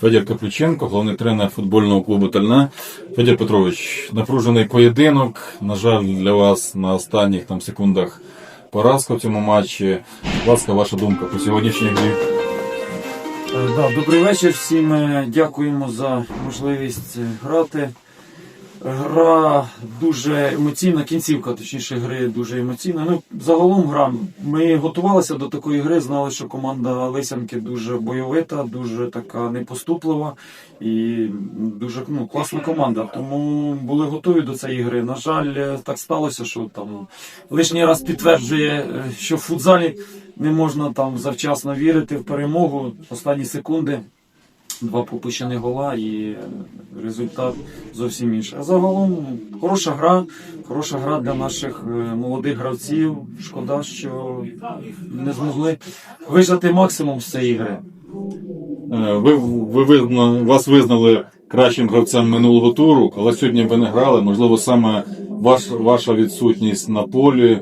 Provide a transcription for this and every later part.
Федір Каплюченко, головний тренер футбольного клубу Тальна. Федір Петрович, напружений поєдинок. На жаль, для вас на останніх там секундах поразка в цьому матчі. Будь ласка, ваша думка по сьогоднішній грі. Е, добрий вечір всім. Е, Дякуємо за можливість е, грати. Гра дуже емоційна, кінцівка, точніше, гри дуже емоційна. Ну, загалом гра. Ми готувалися до такої гри, знали, що команда Лисянки дуже бойовита, дуже така непоступлива і дуже ну, класна команда. Тому були готові до цієї гри. На жаль, так сталося, що там лишній раз підтверджує, е, що в футзалі не можна там завчасно вірити в перемогу. Останні секунди. Два пропущені гола і результат зовсім інший. А загалом хороша гра, хороша гра для наших е, молодих гравців. Шкода, що не змогли вижати максимум з цієї гри. Е, Ви, ви визна- вас визнали кращим гравцем минулого туру, але сьогодні ви не грали. Можливо, саме ваш, ваша відсутність на полі,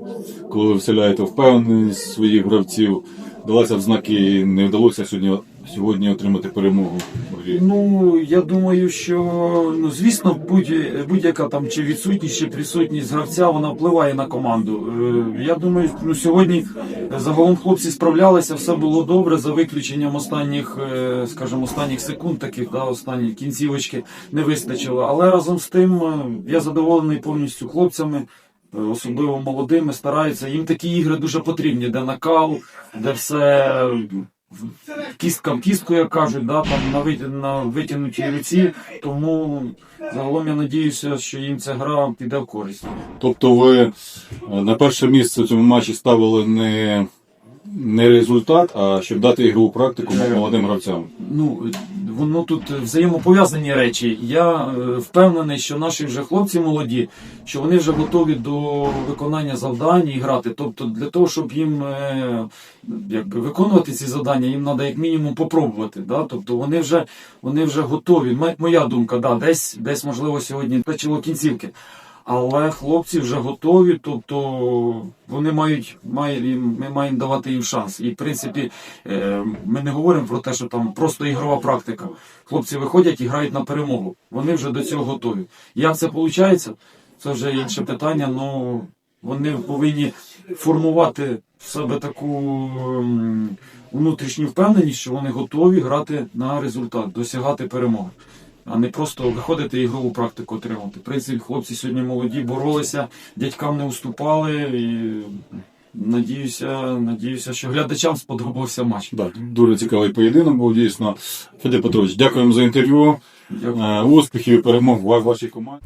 коли ви вселяєте впевненість своїх гравців, далася в знаки і не вдалося сьогодні, сьогодні отримати перемогу в грі. Ну я думаю, що ну звісно, будь, будь-яка там чи відсутність, чи присутність гравця вона впливає на команду. Е, Я думаю, ну сьогодні загалом хлопці справлялися, все було добре за виключенням останніх, е, скажімо, останніх секунд, таких да, останні кінцівочки не вистачило. Але разом з тим е, я задоволений повністю хлопцями. е, Особливо молодими стараються. Їм такі ігри дуже потрібні, де накал, де все кістка в кістку, як кажуть, да, там на, вит... на витягнутій руці. Тому загалом я надіюся, що їм ця гра піде в користь. Тобто ви е, на перше місце в цьому матчі ставили не, не результат, а щоб дати ігрову практику молодим гравцям. Ну, воно тут взаємопов'язані речі. Я е, впевнений, що наші вже хлопці молоді, що вони вже готові до виконання завдань і грати. Тобто, для того, щоб їм е, якби, виконувати ці завдання, їм треба як мінімум попробувати. Да? Тобто вони вже, вони вже готові. Моя думка, да, десь, десь можливо сьогодні печило кінцівки. Але хлопці вже готові, тобто вони мають, мають ми маємо давати їм шанс. І в принципі, е, ми не говоримо про те, що там просто ігрова практика. Хлопці виходять і грають на перемогу. Вони вже до цього готові. Як це виходить? Це вже інше питання. Ну вони повинні формувати в себе таку ем, внутрішню впевненість, що вони готові грати на результат, досягати перемоги. А не просто виходити і ігрову практику отримати. В принципі, хлопці сьогодні молоді, боролися, дядькам не уступали. І надіюся, надіюся, що глядачам сподобався матч. Да, дуже цікавий поєдинок був дійсно. Федір Петрович, дякуємо за інтерв'ю. Дякую. Е, Успіхів і перемог в вашій команді.